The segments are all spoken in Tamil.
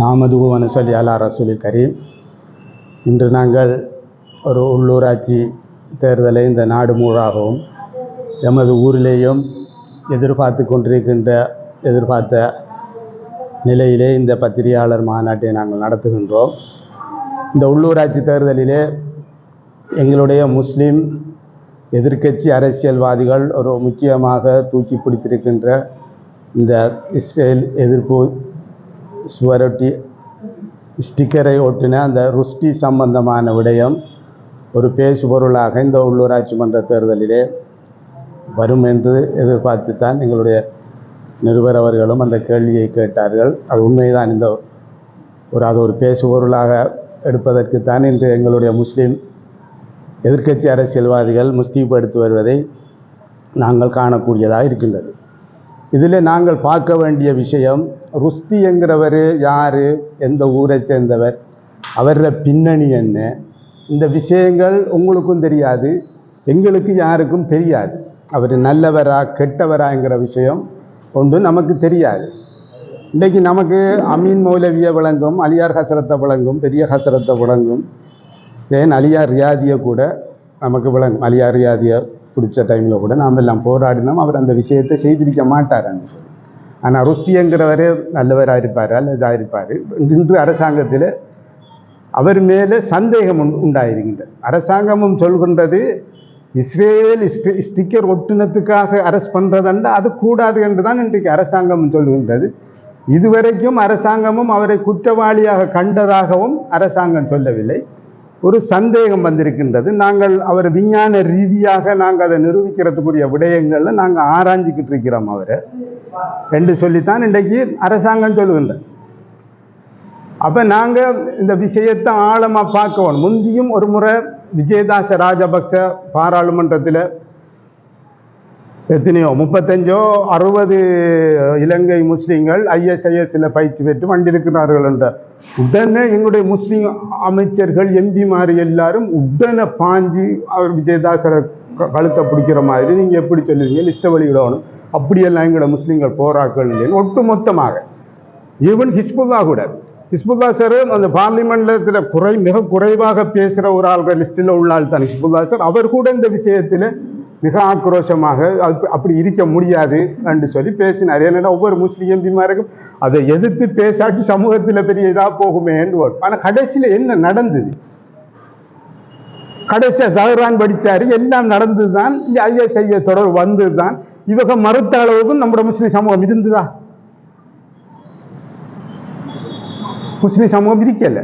நாமதுகு வனசொல்லி அலா ரசூலில் கரீம். இன்று நாங்கள் ஒரு உள்ளூராட்சி தேர்தலை இந்த நாடு முழுவதும் எமது ஊரிலேயும் எதிர்பார்த்து கொண்டிருக்கின்ற எதிர்பார்த்த நிலையிலே இந்த பத்திரிகையாளர் மாநாட்டை நாங்கள் நடத்துகின்றோம். இந்த உள்ளூராட்சி தேர்தலிலே எங்களுடைய முஸ்லீம் எதிர்க்கட்சி அரசியல்வாதிகள் ஒரு முக்கியமாக தூக்கி பிடித்திருக்கின்ற இந்த இஸ்ரேல் எதிர்ப்பு சுவரொட்டி ஸ்டிக்கரை ஒட்டின அந்த ருஷ்டி சம்பந்தமான விடயம் ஒரு பேசுபொருளாக இந்த உள்ளூராட்சி மன்ற தேர்தலிலே வரும் என்று எதிர்பார்த்து தான் எங்களுடைய நிருபர் அவர்களும் அந்த கேள்வியை கேட்டார்கள். அது உண்மைதான். இந்த ஒரு அது ஒரு பேசுபொருளாக எடுப்பதற்குத்தான் இன்று எங்களுடைய முஸ்லீம் எதிர்க்கட்சி அரசியல்வாதிகள் முஸ்திப்படுத்து வருவதை நாங்கள் காணக்கூடியதாக இருக்கின்றது. இதில் நாங்கள் பார்க்க வேண்டிய விஷயம் ருஸ்தி என்கிறவர் யார்? எந்த ஊரை சேர்ந்தவர்? அவரோட பின்னணி என்ன? இந்த விஷயங்கள் உங்களுக்கும் தெரியாது எங்களுக்கு யாருக்கும் தெரியாது. அவர் நல்லவரா கெட்டவராங்கிற விஷயம் ஒன்று நமக்கு தெரியாது. இன்றைக்கு நமக்கு அமீன் மௌலவியை விளங்கும் அலியார் ஹசரத்தை விளங்கும் பெரிய ஹசரத்தை விளங்கும் ஏன்? அலியார் ரியாதியை கூட நமக்கு விளங்கும் அலியார் ரியாதியை பிடிச்ச டைமில் கூட நாம் எல்லாம் போராடினோம். அவர் அந்த விஷயத்தை செய்திருக்க மாட்டார்ன்னு சொல்லி ஆனால் ருஷ்டிங்கிறவரே நல்லவராக இருப்பார் அல்ல இதாக இருப்பார் இன்று அரசாங்கத்தில் அவர் மேலே சந்தேகம் உண் உண்டாயிருக்கின்றது அரசாங்கமும் சொல்கின்றது இஸ்ரேல் ஸ்டிக்கர் ஒட்டுனத்துக்காக அரெஸ்ட் பண்ணுறதண்டா அது கூடாது என்று தான் இன்றைக்கு அரசாங்கமும் சொல்கின்றது. இதுவரைக்கும் அரசாங்கமும் அவரை குற்றவாளியாக கண்டதாகவும் அரசாங்கம் சொல்லவில்லை. ஒரு சந்தேகம் வந்திருக்கின்றது. நாங்கள் அவர் விஞ்ஞான ரீதியாக நாங்கள் அதை நிரூபிக்கிறதுக்குரிய விடயங்களில் நாங்கள் ஆராய்ஞ்சிக்கிட்டு இருக்கிறோம் அவரை. என்று சொல்லித்தான் இன்றைக்கு அரசாங்கம் சொல்லுகின்றது அப்போ நாங்கள் இந்த விஷயத்தை ஆழமாக பார்க்கணும். முந்தியும் ஒரு முறை விஜயதாச ராஜபக்ச பாராளுமன்றத்தில் எத்தனையோ? முப்பத்தஞ்சோ? அறுபது இலங்கை முஸ்லீம்கள் ஐஎஸ்ஐஎஸ்ல பயிற்சி பெற்று வந்திருக்கிறார்கள் என்ற. உடனே எங்களுடைய முஸ்லீம் அமைச்சர்கள் எம்பிமார் எல்லாரும் உடனே பாஞ்சு அவர் விஜயதாசரை கழுத்தை பிடிக்கிற மாதிரி நீங்கள் எப்படி சொல்லுவீங்க? லிஸ்ட்டை வெளியிடணும். அப்படியெல்லாம் எங்களோட முஸ்லீம்கள் போராக்கள் ஒட்டு மொத்தமாக ஈவன் ஹிஸ்புல்லா கூட. ஹிஸ்புல்லா சார் அந்த பார்லிமெண்ட்ல குறை மிக குறைவாக பேசுகிற ஒரு ஆள்கள் லிஸ்ட்டில் உள்ள ஆள் தான் ஹிஸ்புல்லா சார். அவர் கூட இந்த விஷயத்தில் மிக ஆக்ரோஷமாக அது அப்படி இருக்க முடியாது என்று சொல்லி பேசினார். ஏன்னா ஒவ்வொரு முஸ்லீம் எம்பிமாருக்கும் அதை எதிர்த்து பேசாட்டி சமூகத்தில் பெரிய இதாக போகுமே என்று ஆனால் கடைசியில் என்ன நடந்தது? கடைசியா சஹரான் படிச்சாரு எல்லாம் நடந்தது தான் இந்த ஐஎஸ்ஐய தொடர் வந்தது தான் இவங்க மறுத்த அளவுக்கும் நம்முடைய முஸ்லீம் சமூகம் இருந்துதா? முஸ்லீம் சமூகம் இருக்கலை.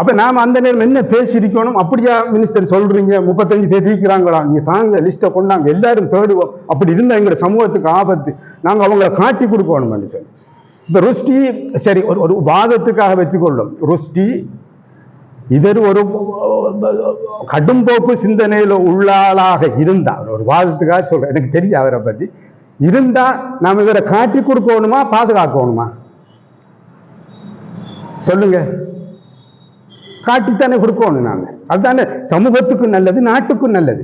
அப்ப நாம அந்த நேரம் என்ன பேசியிருக்கணும்? அப்படியா மினிஸ்டர் சொல்றீங்க? முப்பத்தஞ்சு பேர் இருக்கிறாங்களா நீங்க தாங்க லிஸ்ட்டை கொண்டாங்க. எல்லாரும் தேடுவோம் அப்படி இருந்தா எங்க சமூகத்துக்கு ஆபத்து. நாங்க அவங்கள காட்டி கொடுக்கணும் சொல்லி இப்ப ருஷ்டி சரி ஒரு ஒரு வாதத்துக்காக வச்சுக்கொள்ளும். ருஷ்டி இவர் ஒரு கடும்போக்கு சிந்தனையில் உள்ளாளாக இருந்தார் ஒரு வாதத்துக்காக சொல்றேன் எனக்கு தெரியும் அவரை பத்தி. இருந்தா நாம் இவரை காட்டி கொடுக்கணுமா பாதுகாக்கணுமா? சொல்லுங்க. காட்டித்தானே கொடுக்கணும் நாங்கள் அதுதானே சமூகத்துக்கும் நல்லது நாட்டுக்கும் நல்லது.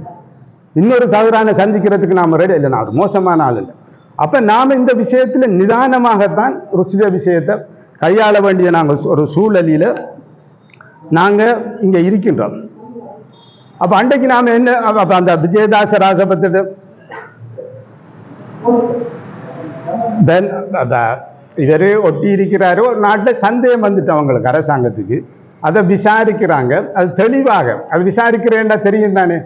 இன்னொரு சதுரான சந்திக்கிறதுக்கு நாம் ரெடி இல்லை நான் மோசமான ஆள் இல்லை. அப்போ நாம் இந்த விஷயத்தில் நிதானமாகத்தான் ருசித விஷயத்தை கையாள வேண்டிய நாங்கள் ஒரு சூழலில் நாங்கள் இங்கே இருக்கின்றோம். அப்போ அன்றைக்கு நாம் என்ன அப்போ அந்த விஜயதாச ராசபத்திர தென் இவர் ஒட்டி இருக்கிறாரு ஒரு நாட்டில் சந்தேகம் வந்துட்டு அவங்களுக்கு அரசாங்கத்துக்கு. அதை விசாரிக்கிறாங்க. அது தெளிவாக அது விசாரிக்கிறேன்டா தெரியும் தானே.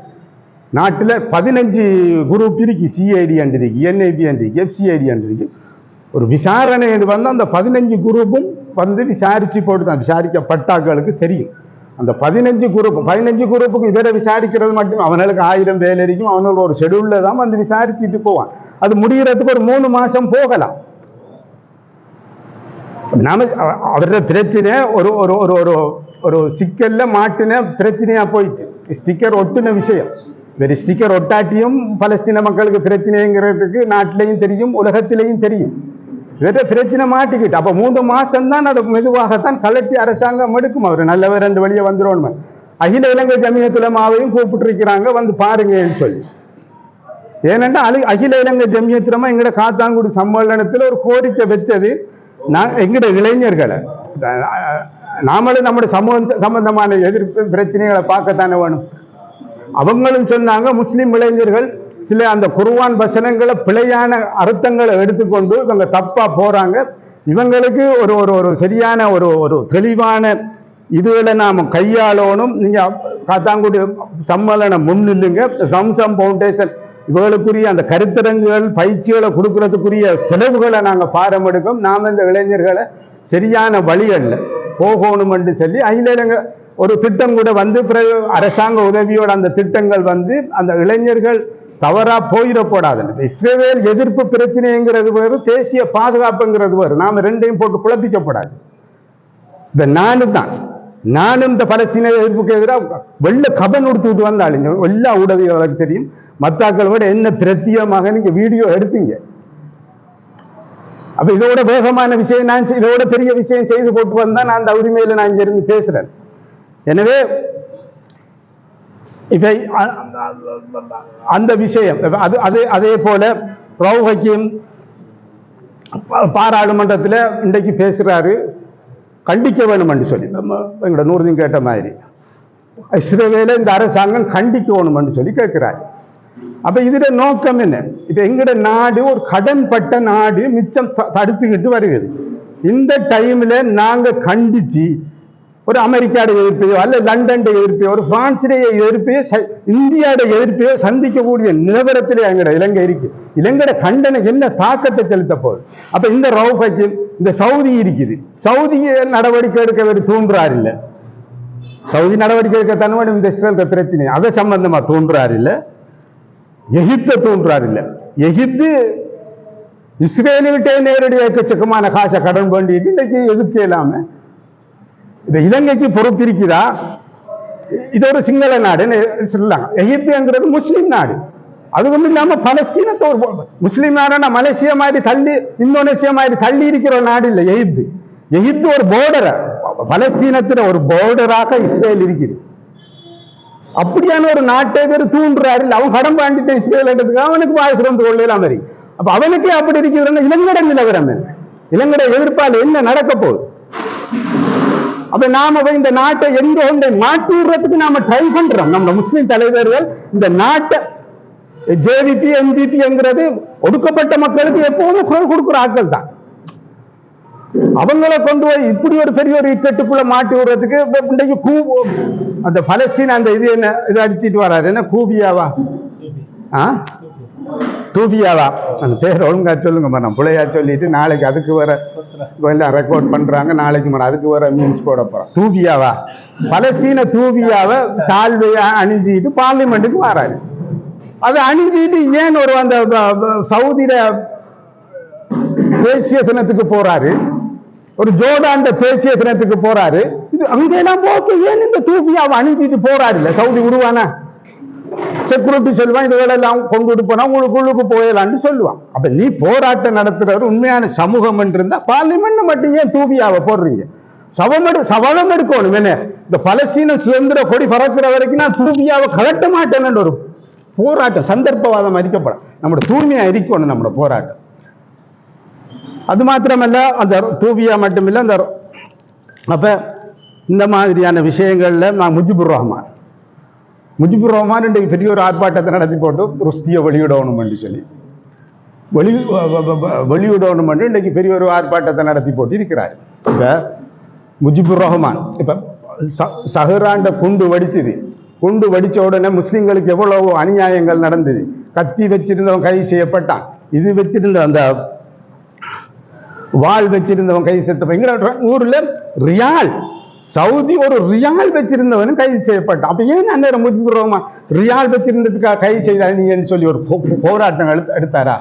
நாட்டில் பதினஞ்சு குரூப் இருக்கு CID and NIB and FCID and ஒரு விசாரணை வந்து அந்த பதினஞ்சு குரூப்பும் வந்து விசாரித்து போட்டு தான் விசாரிக்கப்பட்டாக்களுக்கு தெரியும். அந்த பதினஞ்சு குரூப் பதினஞ்சு குரூப்புக்கு இவரை விசாரிக்கிறது மட்டும் அவனுக்கு ஆயிரம் வேலை இருக்கும் அவனோட ஒரு ஷெடியூலில் தான் வந்து விசாரிச்சுட்டு போவான். அது முடிகிறதுக்கு ஒரு மூணு மாதம் போகலாம். நாம அவரோட பிரச்சனை ஒரு ஒரு ஒரு ஒரு ஒரு சிக்கலில் மாட்டின பிரச்சனையாக போயிட்டு. ஸ்டிக்கர் ஒட்டுன விஷயம். வெறும் ஸ்டிக்கர் ஒட்டாட்டியும் பலஸ்தீன மக்களுக்கு பிரச்சனைங்கிறதுக்கு நாட்டிலையும் தெரியும் உலகத்திலையும் தெரியும். வேற பிரச்சனை மாட்டிக்கிட்டு. அப்போ மூன்று மாதம் தான் அது மெதுவாகத்தான் கலட்டி அரசாங்கம் எடுக்கும். அவர் நல்லவர் ரெண்டு வழியை வந்துடும் அகில இலங்கை ஜமியத்துலமாவையும் கூப்பிட்டுருக்கிறாங்க வந்து பாருங்கன்னு சொல்லி. ஏனென்றால் அலி அகில இலங்கை ஜமியத்திரமா எங்கட காத்தாங்குடி சம்மேளனத்தில் ஒரு கோரிக்கை வச்சது. நான் எங்கிட்ட இளைஞர்களை நாமளும் நம்முடைய சமூகம் சம்பந்தமான எதிர்ப்பு பிரச்சனைகளை பார்க்கத்தானே வேணும். அவங்களும் சொன்னாங்க முஸ்லீம் இளைஞர்கள் சில அந்த குருவான் வசனங்களை பிழையான அர்த்தங்களை எடுத்துக்கொண்டு இவங்க தப்பா போறாங்க. இவங்களுக்கு ஒரு ஒரு ஒரு சரியான ஒரு ஒரு தெளிவான இதுகளை நாம் கையாளணும். நீங்க காத்தாங்குடி சம்மேளனம் முன்னில்லுங்க. சம்சம் ஃபவுண்டேஷன் இவர்களுக்குரிய அந்த கருத்தரங்குகள் பயிற்சிகளை கொடுக்கறதுக்குரிய செலவுகளை நாங்க பாரம் எடுக்கும். நாம இந்த இளைஞர்களை சரியான வழிகளில் போகணும் என்று சொல்லி அதில் ஒரு திட்டம் கூட வந்து பிறகு அரசாங்க உதவியோட அந்த திட்டங்கள் வந்து அந்த இளைஞர்கள் தவறா போயிடக்கூடாது. இஸ்ரேல் எதிர்ப்பு பிரச்சனைங்கிறது வேறு தேசிய பாதுகாப்புங்கிறது வேறு. நாம ரெண்டையும் போட்டு குழப்பிக்கப்படாது. இந்த நானும் தான். நானும் இந்த பலஸ்தீன எதிர்ப்புக்கு எதிராக வெள்ள கபன் உடுத்துட்டு வந்தாலும் எல்லா ஊடகங்களுக்கு தெரியும். மத்தாக்கள் விட என்ன பிரத்தியமாக நீங்க வீடியோ எடுத்தீங்க? அப்ப இதோட வேகமான விஷயம் நான் இதோட பெரிய விஷயம் செய்து போட்டு வந்தா நான் அந்த உரிமையில நான் இங்க இருந்து பேசுறேன். எனவே இப்ப அந்த விஷயம் அது அது அதே போல ரவு பாராளுமன்றத்தில் பாராளுமன்றத்துல இன்றைக்கு பேசுறாரு கண்டிக்க வேணும்னு சொல்லி. நம்ம எங்களோட நூறுதின் கேட்ட மாதிரி. இஸ்ரேவேல இந்த அரசாங்கம் கண்டிக்கணும்னு சொல்லி கேட்கிறாரு. அப்ப இதுல நோக்கம் என்ன? இப்ப எங்கட நாடு ஒரு கடன்பட்ட நாடு மிச்சம் தடுத்துக்கிட்டு வருகிறது. இந்த டைம்ல நாங்க கண்டிச்சு ஒரு அமெரிக்காட எதிர்ப்பையோ அல்ல லண்டன் எதிர்ப்பையோ ஒரு பிரான்சுடைய எதிர்ப்பையோ ச- இந்தியாவோட எதிர்ப்பையோ சந்திக்கக்கூடிய நிலவரத்திலே எங்கட இலங்கை இருக்கு. இலங்கையோட கண்டனம் என்ன தாக்கத்தை செலுத்த போகுது? அப்ப இந்த ரவுபக்கு இந்த சவுதி இருக்குது. சவுதிய நடவடிக்கை எடுக்க அவர் தூண்டுறாரு இல்ல சவுதி நடவடிக்கை எடுக்க தன்னுடைய இந்த இஸ்ரேல் பிரச்சனை. அதை சம்பந்தமா தூண்டுறாரு இல்ல எகிப்தை தூண்டுறாரு இல்லை. எகிப்து இஸ்ரேலுகிட்டே நேரடி எக்கச்சக்கமான காசை கடன் பண்ணிட்டு இன்னைக்கு எதிர்க்க இல்லாம இந்த இலங்கைக்கு பொறுப்பு இது ஒரு சிங்கள நாடு சொல்லலாம் எகிப்துங்கிறது முஸ்லீம் நாடு. அதுவும் இல்லாம பலஸ்தீனத்தை ஒரு முஸ்லீம் நாடுனா மலேசியா மாதிரி தள்ளி இந்தோனேசியா மாதிரி தள்ளி இருக்கிற நாடு இல்லை எகிப்து. எகிப்து ஒரு போர்டர் பலஸ்தீனத்துல ஒரு போர்டராக இஸ்ரேல் இருக்குது. அப்படியான ஒரு நாட்டை பேர் தூண்டுறாரு. இல்ல அவன் கடன் பாண்டிட்டு இஸ்ரேல் அவனுக்கு வாய் சிறந்து கொள்ளலாம் மாதிரி அப்ப அவனுக்கே அப்படி இருக்கிறதுனா இலங்கட நிலவரம் என்ன? இலங்கட எதிர்ப்பால் என்ன நடக்க போகுது? அப்ப நாம போய் இந்த நாட்டை எங்க ஒன்றை மாட்டி விடுறதுக்கு நாம ட்ரை பண்றோம். நம்ம முஸ்லிம் தலைவர்கள் இந்த நாட்டை ஜேவிபி எம்பிபிங்கிறது ஒடுக்கப்பட்ட மக்களுக்கு எப்பவுமே குரல் கொடுக்குற ஆட்கள் தான். அவங்கள கொண்டு போய் இப்படி ஒரு பெரிய ஒரு இக்கட்டுக்குள்ள மாட்டி விடுறதுக்கு இன்றைக்கு கூ அந்த பலஸ்தீன் அந்த இது என்ன இது அடிச்சிட்டு வராரு. என்ன கூபியாவா? ஆ? தூபியாவா? அந்த பேர் ஒழுங்கா சொல்லுங்க நான் பிள்ளையா சொல்லிட்டு நாளைக்கு அதுக்கு வர எல்லாம் ரெக்கார்ட் பண்றாங்க. நாளைக்கு மேடம் அதுக்கு வர மீன்ஸ் போட போறோம். தூபியாவா? பலஸ்தீன தூபியாவை சால்வையா அணிஞ்சிட்டு பார்லிமெண்ட்டுக்கு வராரு. அதை அணிஞ்சிட்டு ஏன் ஒரு அந்த சவுதியில தேசிய தினத்துக்கு போறாரு? ஒரு ஜோர்டான்ட தேசிய தினத்துக்கு போறாரு. இது அங்கெல்லாம் போக்கு. ஏன் இந்த தூபியாவை அணிஞ்சிட்டு போறாரு இல்ல சவுதி விடுவானா செக்யூரிட்டி சொல்லுவான் இதுகளெல்லாம் கொண்டு போனா உங்களுக்கு உள்ளுக்கு போயிடலான்னு சொல்லுவான். அப்ப நீ போராட்டம் நடத்துறவர் உண்மையான சமூகம் இருந்தா பார்லிமெண்ட் மட்டும் ஏன் தூபியாவை போடுறீங்க? சவம் எடு சவளம் எடுக்கணும் என்ன? இந்த பலஸ்தீன சுதந்திர கொடி பறக்கிற வரைக்கும் நான் தூபியாவை கலட்ட மாட்டேன்னு ஒரு போராட்டம் சந்தர்ப்பவாதம் அரிக்கப்படும் நம்மளோட தூய்மையா அரிக்கணும் நம்மளோட போராட்டம். அது மாத்திரமல்ல அந்த தூபியா மட்டுமில்ல அந்த அப்ப இந்த மாதிரியான விஷயங்கள்ல நான் முஜிபுர் ரஹ்மான். முஜிபுர் ரஹ்மான் இன்றைக்கு பெரிய ஒரு ஆர்ப்பாட்டத்தை நடத்தி போட்டு ருஸ்தியை வெளியிடணும் என்று சொல்லி. வெளி வெளியிடணும் என்று இன்றைக்கு பெரிய ஒரு ஆர்ப்பாட்டத்தை நடத்தி போட்டு இருக்கிறார் இப்ப முஜிபுர் ரஹ்மான் இப்ப ச- சஹராண்ட குண்டு வெடிச்சது குண்டு வடித்த உடனே முஸ்லீம்களுக்கு எவ்வளவு அநியாயங்கள் நடந்தது. கத்தி வச்சிருந்தவன் கைது செய்யப்பட்டான். இது வச்சிருந்த அந்த வாள் வச்சிருந்தவன் கைது செய்யப்பட்ட எங்க ஊர்ல? ரியால். சவுதி ஒரு ரியால் வச்சிருந்தவனும் கைது செய்யப்பட்டான். அப்ப ஏன் அந்நேரம் முஜிபுர் ரியால் வச்சிருந்ததுக்காக கைது செய்தார் நீன்னு சொல்லி ஒரு போ- போராட்டம் எடுத்தாரா?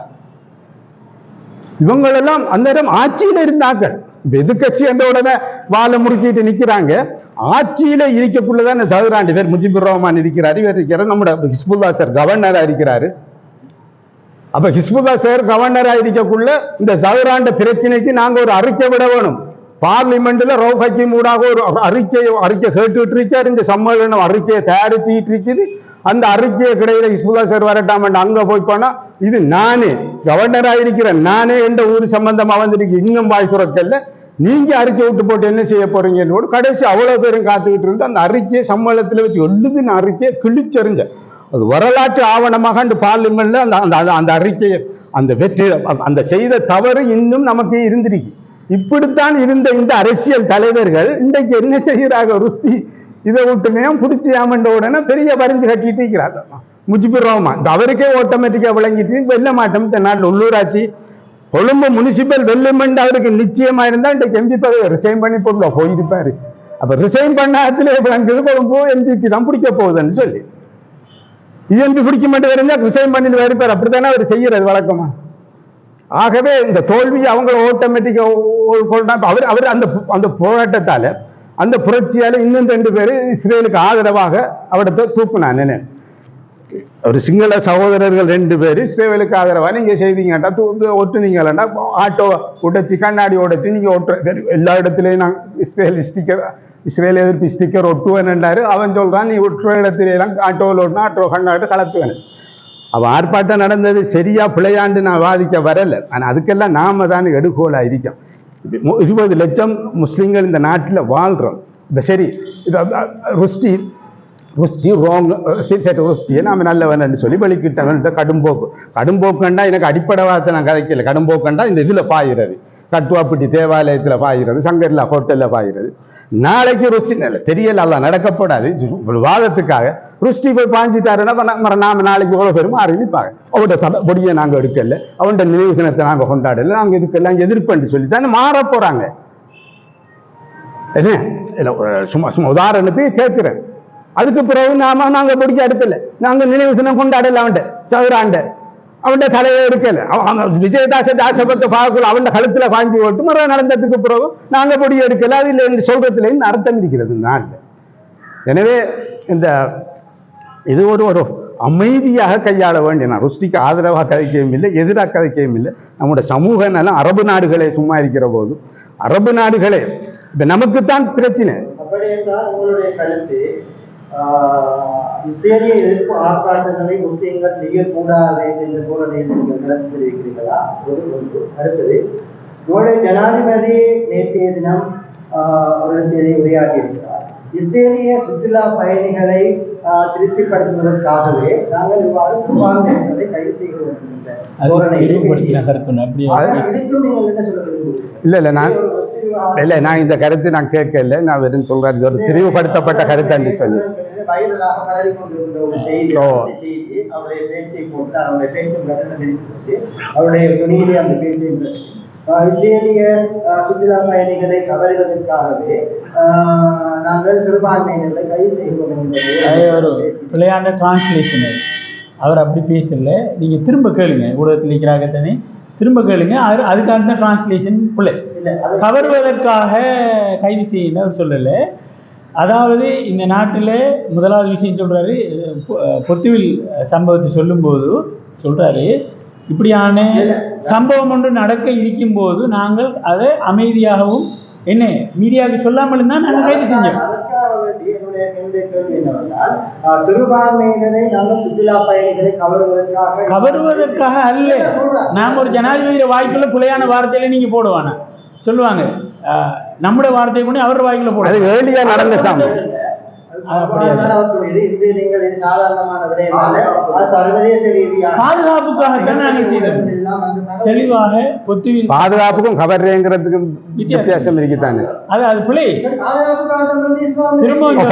இவங்களெல்லாம் அந்நேரம் ஆட்சியில இருந்தார்கள். எதிர்கட்சி என்ற உடனே வாழை முறுக்கிட்டு நிக்கிறாங்க. ஆட்சியில இருக்கக்குள்ளதான் சதுராண்டு பேர் முஜிபுர் ரஹ்மான் இருக்கிறாரு. இவர் இருக்கிறார் நம்முடைய ஹிஸ்புல்லா சார் கவர்னரா இருக்கிறாரு. அப்ப ஹிஸ்புல்லா சார் கவர்னரா இருக்கக்குள்ள இந்த சதுராண்ட பிரச்சனைக்கு நாங்க ஒரு அறிக்கை விட வேணும். பார்லிமெண்ட்ல ரவு மூடாக ஒரு அறிக்கை அறிக்கை கேட்டுட்டு இருக்கார் இந்த சம்மேளனம் அறிக்கையை தயாரிச்சுட்டு இருக்குது. அந்த அறிக்கையை கிடையில ஹிஸ்புல்லா சார் வரட்டாம அங்க போய் போனா இது நானே கவர்னரா இருக்கிற நானே என்ற ஊர் சம்பந்தமா வந்திருக்கு இன்னும் வாய் சுரக்கல்ல. நீங்க அறிக்கை விட்டு போட்டு என்ன செய்ய போறீங்கன்னு கூட கடைசி அவ்வளவு பேரும் காத்துக்கிட்டு இருந்து அந்த அறிக்கையை சம்மேளனத்தில் வச்சு எழுதுன அறிக்கையை கிழிச்சறிஞ்சேன். அது வரலாற்று ஆவணமாக அந்த பார்லிமெண்ட்ல அந்த அந்த அந்த- அறிக்கையை அந்த வெற்றி அந்த செய்த தவறு இன்னும் நமக்கு இருந்திருக்கு. இப்படித்தான் இருந்த இந்த அரசியல் தலைவர்கள் இன்றைக்கு என்ன செய்கிறாங்க ருஸ்தி இதை விட்டுமே பிடிச்சி ஆமண்ட உடனே பெரிய வரைஞ்சு கட்டிட்டு இருக்கிறாங்க முஜிபுர் ரஹ்மான் இந்த அவருக்கே ஆட்டோமேட்டிக்காக விளங்கிட்டு வெல்ல மாட்டோம் இந்த நாட்டில் உள்ளூராட்சி கொழும்பு முனிசிபல் வெல்லுமெண்ட் அவருக்கு நிச்சயமா இருந்தால் இன்றைக்கு எம்பி பதவி ரிசைன் பண்ணி போடல போயிருப்பாரு. அப்ப ரிசைன் பண்ணாத்துல விளங்குது கொழும்பு எம்பிக்கு தான் பிடிக்க போகுதுன்னு சொல்லி. எம்பி பிடிக்க மாட்டேன் இருந்தா ரிசைன் பண்ணிட்டு வருப்பார் அப்படித்தானே அவர் செய்யறது வழக்கமா? ஆகவே இந்த தோல்வி அவங்கள ஆட்டோமேட்டிக்காக அவர் அவர் அந்த அந்த போராட்டத்தால அந்த புரட்சியால இன்னும் ரெண்டு பேர் இஸ்ரேலுக்கு ஆதரவாக அவடத்தை தூக்குனான் என்ன ஒரு சிங்கள சகோதரர்கள் ரெண்டு பேர் இஸ்ரேலுக்கு ஆதரவாக நீங்க செய்தீங்கட்டா தூந்து ஒட்டுனீங்களா ஆட்டோ உடைச்சி கண்ணாடி உடைச்சி நீங்க ஒட்டுற எல்லா இடத்துலையும் நான் இஸ்ரேல் ஸ்டிக்கர் இஸ்ரேல் எதிர்ப்பு ஸ்டிக்கர் ஒட்டுவேன்ன்றாரு அவன் சொல்கிறான் நீ ஒட்டுற இடத்துல ஆட்டோவில் ஒட்டினா ஆட்டோ கண்ணாடி கலத்துவேன். அவன் ஆர்ப்பாட்டம் நடந்தது சரியா பிழையாண்டு நான் வாதிக்க வரலை. ஆனால் அதுக்கெல்லாம் நாம தான் எடுகோலாக இருக்கோம். இருபது லட்சம் முஸ்லீம்கள் இந்த நாட்டில் வாழ்றோம். இந்த சரி இது ருஷ்டி ருஷ்டி ரோங் சரி ருஷ்டியை நாம் நல்லவன் சொல்லி வெளிக்கிட்டவன் கடும்போக்கு. கடும்போக்குண்டா எனக்கு அடிப்படை வார்த்தை நான் கதைக்கல. கடும்போக்குண்டா இந்த இதில் பாயிறது. கட்டுவாப்பட்டி தேவாலயத்தில் பாயிறது. சங்கர்லா ஹோட்டலில் பாயிறது. நாளைக்கு ருஷ்டி இல்லை தெரியல அல்ல நடக்கப்படாது. ஒரு வாதத்துக்காக. ருஷ்டி போய் பாஞ்சிட்டாருன்னா என்ன நம்ம நாம நாளைக்கு இவ்வளவு பெருமா அறிவிப்பாங்க. அவட தட பொடியை நாங்கள் எடுக்கல. அவன்ட நினைவு தினத்தை நாங்கள் கொண்டாடல நாங்கள் இதுக்கெல்லாம் எதிர்ப்புன்னு சொல்லி தானே மாற போறாங்க. என்ன? இல்ல சும்மா சும்மா உதாரணத்துக்கு கேட்கிறேன். அதுக்கு பிறகு நாம நாங்கள் பிடிக்க அடுக்கல. நாங்கள் நினைவு தினம் கொண்டாடல அவன்ட சதுராண்ட அவன் தலையை எடுக்கல அவன் அவன் விஜயதாச தாசபத்தை பார்க்கல அவன்ட கழுத்துல வாங்கி ஓட்டு மறு நடந்ததுக்கு பிறகு நாங்க பொடி எடுக்கல அது இல்லை என்று சொல்றதுல அர்த்தம் இருக்கிறது நான் எனவே இந்த இது ஒரு ஒரு அமைதியாக கையாள வேண்டிய நான் ருஷ்டிக்கு ஆதரவாக கதைக்கவும் இல்லை எதிராக கதைக்கவும் இல்லை நம்முடைய சமூக நலம் அரபு நாடுகளே சும்மா இருக்கிற போது அரபு நாடுகளே இப்ப நமக்குத்தான் பிரச்சனை இஸ்ரேலிய எதிர்ப்பு ஆர்ப்பாட்டங்களை முஸ்லிம்கள் செய்யக்கூடாது என்ற தோரணையில் நீங்கள் கருத்து தெரிவிக்கிறீர்களா? ஒரு ஒன்று. அடுத்தது உங்களுடைய ஜனாதிபதி நேற்றைய தினம் ஆஹ், ஒரு இடத்திலே உரையாற்றியிருக்கிறார். இஸ்ரேலிய சுற்றுலா பயணிகளை திருப்திப்படுத்துவதற்காகவே நாங்கள் இவ்வாறு சிறுபான்மையினரை கைது செய்கிறோம் என்ற தோரணையில் இதுக்கும் நீங்கள் என்ன சொல்ல விரும்புகிறீர்கள்? இல்ல இல்ல நான் இல்ல நான் இந்த கருத்து நான் கேட்கல. நான் வெறும் சொல்றேன். இது ஒரு திரிவுபடுத்தப்பட்ட கருத்து என்று சொல்லி. இஸ்ரேலிய சுற்றுலா பயணிகளை கவருவதற்காகவே ஆஹ், நாங்கள் சிறுபான்மையினர்களை கைது செய்கிறோம் பிள்ளையான டிரான்ஸ்லேஷன் அவர் அப்படி பேசல. நீங்க திரும்ப கேளுங்க. ஊடகத்தில் இருக்கிறாங்க தானே. திரும்ப கேளுங்க. அது அதுக்காக தான் டிரான்ஸ்லேஷன் பிள்ளை. கவருவதற்காக கைது செய்யணும் சொல்லலை. அதாவது இந்த நாட்டில் முதலாவது விஷயம் சொல்றாரு பொ- பொத்துவில் சம்பவத்தை சொல்லும்போது சொல்றாரு இப்படியான சம்பவம் ஒன்று நடக்க இருக்கும்போது நாங்கள் அதை அமைதியாகவும் என்ன மீடியாவுக்கு சொல்லாமல் தான் நாங்கள் கைது செஞ்சோம். வேண்டி என்னுடைய என்னுடைய கேள்வி என்னவென்றால் சிறுபான்மையினரை நாங்கள் சுற்றுலா பயணிகளை கவருவதற்காக கவருவதற்காக அல்ல. நாம ஒரு ஜனாதிபதி வாய்க்குள்ள பிழையான வார்த்தையில நீங்க போடுவானா? சொல்லுவாங்க. ஆஹ், நம்முடைய வார்த்தையை கொண்டு அவர் வாய்க்குள்ள போடுவாங்க நடந்த சம்பவம் தெளிவாக பாதுகாப்புக்கும் கவர்றேங்கிறதுக்கும் வித்தியாசம். இருக்குதானே? அது அது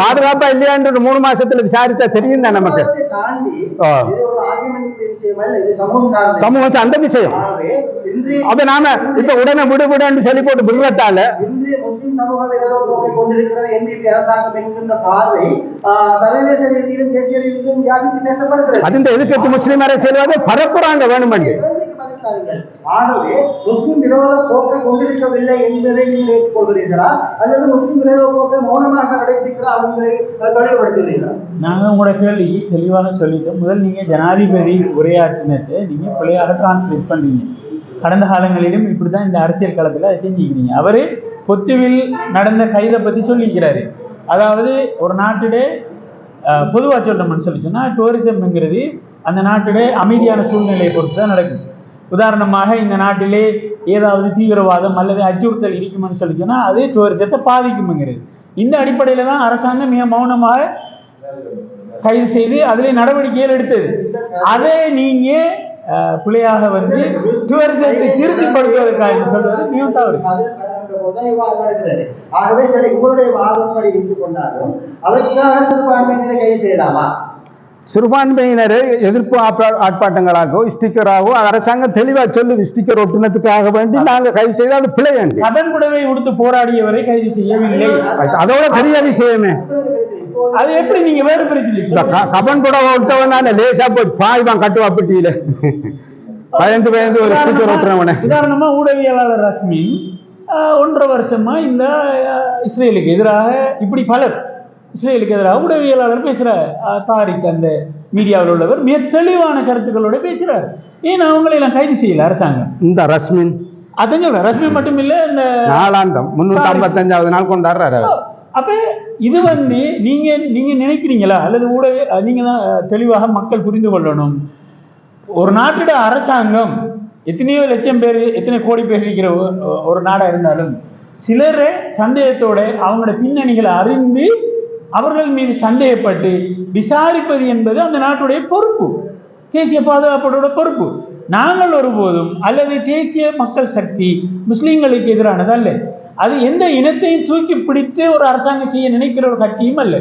பாதுகாப்பா இல்லையான்ற மூணு மாசத்துல விசாரிச்சா தெரியும் தான் நமக்கு சமூகம் அந்த விஷயம். அப்ப நாம இப்ப உடனே விடு விடுன்னு சொல்லி போட்டு விடுறதால இன்றைய முஸ்லிம் சமூக விரோத போக்கை கொண்டிருக்கிறது என்பிபி அரசாங்கம் என்கின்ற பார்வை ஆ, சர்வதேச ரீதியிலும் தேசிய ரீதியிலும் வியாபித்து பேசப்படுகிறது? முஸ்லீம் அரசியல்வாதி பரப்புறாங்க வேணுமென்று. ஆகவே முஸ்லிம் விரோத போக்கை கொண்டிருக்கவில்லை என்பதை நீங்கள் ஏற்றுக்கொள்கிறீர்களா? அல்லது முஸ்லிம் விரோத போக்கை மௌனமாக கடைபிடிக்கிறார் என்பதை அஹ், தெளிவுபடுத்துகிறீர்களா நாங்கள் உங்களோட கேள்விக்கு தெளிவாக சொல்லிட்டோம் முதல் நீங்கள் ஜனாதிபதி உரையாற்றினத்தை நீங்கள் பிள்ளையாக டிரான்ஸ்லேட் பண்ணுறீங்க கடந்த காலங்களிலும் இப்படி தான் இந்த அரசியல் களத்தில் அதை செஞ்சுக்கிறீங்க அவர் பொத்துவில் நடந்த கைதை பற்றி சொல்லிக்கிறாரு. அதாவது ஒரு நாட்டிலே பொதுவாக சொல்கிறோம்னு சொல்லி சொன்னால் டூரிசம்ங்கிறது அந்த நாட்டிலே அமைதியான சூழ்நிலையை பொறுத்து தான் நடக்கும். உதாரணமாக இந்த நாட்டிலே ஏதாவது தீவிரவாதம் அல்லது அச்சுறுத்தல் இருக்குமென்னு சொல்லி சொன்னால் அது டூரிசத்தை பாதிக்குமுங்கிறது. இந்த அடிப்படையில் தான் அரசாங்கம் மிக மௌனமாக கைது செய்து அதிலே நடவடிக்கைகள் எடுத்தது. அதை நீங்க பிள்ளையாக வந்து டூரிசத்தை திருப்திப்படுத்துவதற்காக சொல்வது மிக தவறு. இவ்வாறு வருகிறது ஆகவே சரி உங்களுடைய வாதப்படி இருந்து கொண்டாலும் அதற்காக சிறுபான்மையினரை கைது செய்யலாமா? சிறுபான்மையினரை எதிர்ப்பு ஆர்ப்பாட்டங்களாகவோ ஸ்டிக்கராகவோ அரசாங்கம் தெளிவா சொல்லுது ஸ்டிக்கர் ஒட்டுனதுக்காக வேண்டி நாங்க கைது செய்து அது பிழை வேண்டி கடன் புடவை உடுத்து போராடியவரை கைது செய்யவில்லை. அதோட பெரிய விஷயமே. அது எப்படி நீங்க வேறு இந்த பிரிச்சு க- கபன் கூட விட்டவன் லேசா போய் பாய்வான் கட்டுவா பெட்டியில. பயந்து பயந்து ஒரு ஸ்டிக்கர் ஒட்டுறவன உதாரணமா ஊடகவியலாளர் ஆஹ், ஒன்றரை வருஷமா இந்த இஸ்ரேலுக்கு எதிராக இப்படி பலர் இஸ்ரேலுக்கு எதிராக ஊடகவியலாளர் பேசுறார். ஆஹ், தாரிக் அந்த மீடியாவில் உள்ளவர் மிக தெளிவான கருத்துக்களோட பேசுறார். ஏன் அவங்களை எல்லாம் கைது செய்யல அரசாங்கம்? இந்த ரஸ்மின். அதான் சொல்றேன் ரஸ்மின் மட்டும் இல்ல இந்த நாலாந்தம் முன்னூத்தி ஐம்பத்தஞ்சாவது நாள் கொண்டாடுறாரு. அப்ப இது வந்து நீங்க நீங்க நினைக்கிறீங்களா? அல்லது ஊடக அஹ், நீங்க தான் தெளிவாக மக்கள் புரிந்து கொள்ளணும். ஒரு நாட்டோட அரசாங்கம் எத்தனையோ லட்சம் பேர் எத்தனை கோடி பேர் இருக்கிற ஒரு நாடாக இருந்தாலும் சிலரை சந்தேகத்தோட அவங்களோட பின்னணிகளை அறிந்து அவர்கள் மீது சந்தேகப்பட்டு விசாரிப்பது என்பது அந்த நாட்டுடைய பொறுப்பு. தேசிய பாதுகாப்போட பொறுப்பு. நாங்கள் ஒருபோதும் அல்லது தேசிய மக்கள் சக்தி முஸ்லீம்களுக்கு எதிரானது அல்ல. அது எந்த இனத்தையும் தூக்கி பிடித்து ஒரு அரசாங்கம் செய்ய நினைக்கிற ஒரு கட்சியும் அல்ல.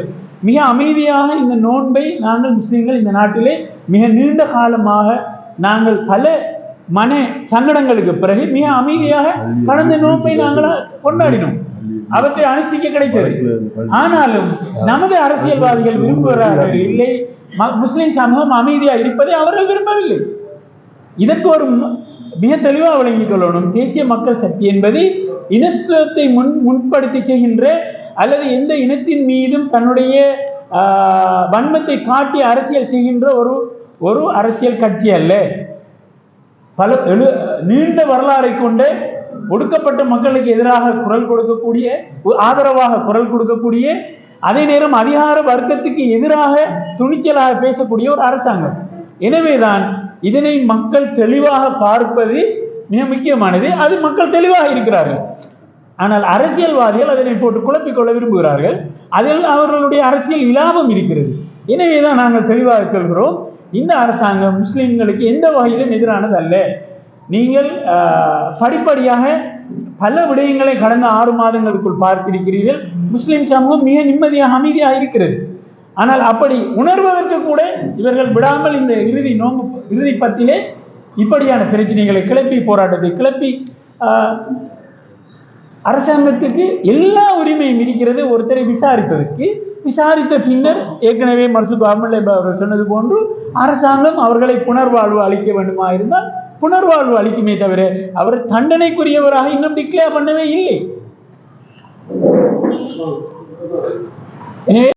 மிக அமைதியாக இந்த நோன்பை நாங்கள் முஸ்லீம்கள் இந்த நாட்டிலே மிக நீண்ட காலமாக நாங்கள் பல மன சங்கடங்களுக்கு பிறகு மிக அமைதியாக கடந்த நோன்பை நாங்கள் கொண்டாடினோம். அவற்றை அனுஷ்டிக்க கிடைத்தது. ஆனாலும் நமது அரசியல்வாதிகள் விரும்புகிறார்கள். இல்லை முஸ்லிம் சமூகம் அமைதியா இருப்பதை அவர்கள் விரும்பவில்லை. இதற்கு ஒரு மிக தெளிவாக விளங்கிக் கொள்ளணும். தேசிய மக்கள் சக்தி என்பது இனத்துவத்தை முன் முன்படுத்தி செய்கின்ற அல்லது எந்த இனத்தின் மீதும் தன்னுடைய வன்மத்தை காட்டி அரசியல் செய்கின்ற ஒரு ஒரு அரசியல் கட்சி அல்ல. பல எழு நீண்ட வரலாறை கொண்டு ஒடுக்கப்பட்ட மக்களுக்கு எதிராக குரல் கொடுக்கக்கூடிய ஒரு ஆதரவாக குரல் கொடுக்கக்கூடிய அதே நேரம் அதிகார வர்க்கத்துக்கு எதிராக துணிச்சலாக பேசக்கூடிய ஒரு அரசாங்கம். எனவேதான் இதனை மக்கள் தெளிவாக பார்ப்பது மிக முக்கியமானது. அது மக்கள் தெளிவாக இருக்கிறார்கள். ஆனால் அரசியல்வாதிகள் அதனை போட்டு குழப்பிக் கொள்ள விரும்புகிறார்கள். அதில் அவர்களுடைய அரசியல் இலாபம் இருக்கிறது. எனவே தான் நாங்கள் தெளிவாக சொல்கிறோம். இந்த அரசாங்கம் முஸ்லீம்களுக்கு எந்த வகையிலும் எதிரானது அல்ல நீங்கள் படிப்படியாக பல விடயங்களை கடந்த ஆறு மாதங்களுக்குள் பார்த்திருக்கிறீர்கள். முஸ்லிம் சமூகம் மிக நிம்மதியாக அமைதியாக இருக்கிறது. ஆனால் அப்படி உணர்வதற்கு கூட இவர்கள் விடாமல் இந்த இறுதி நோங்கு இறுதி பத்திலே இப்படியான பிரச்சனைகளை கிளப்பி போராட்டத்தை கிளப்பி அரசாங்கத்துக்கு எல்லா உரிமையும் இருக்கிறது. ஒருத்தரை விசாரிப்பதற்கு விசாரித்த பின்னர் ஏற்கனவே மர்சுக் அஹமத் அவர்கள் சொன்னது போன்று அரசாங்கம் அவர்களை புனர்வாழ்வு அளிக்க வேண்டுமா இருந்தால் புனர்வாழ்வு அளிக்குமே தவிர அவர் தண்டனைக்குரியவராக இன்னும் டிக்ளேர் பண்ணவே இல்லை. எனவே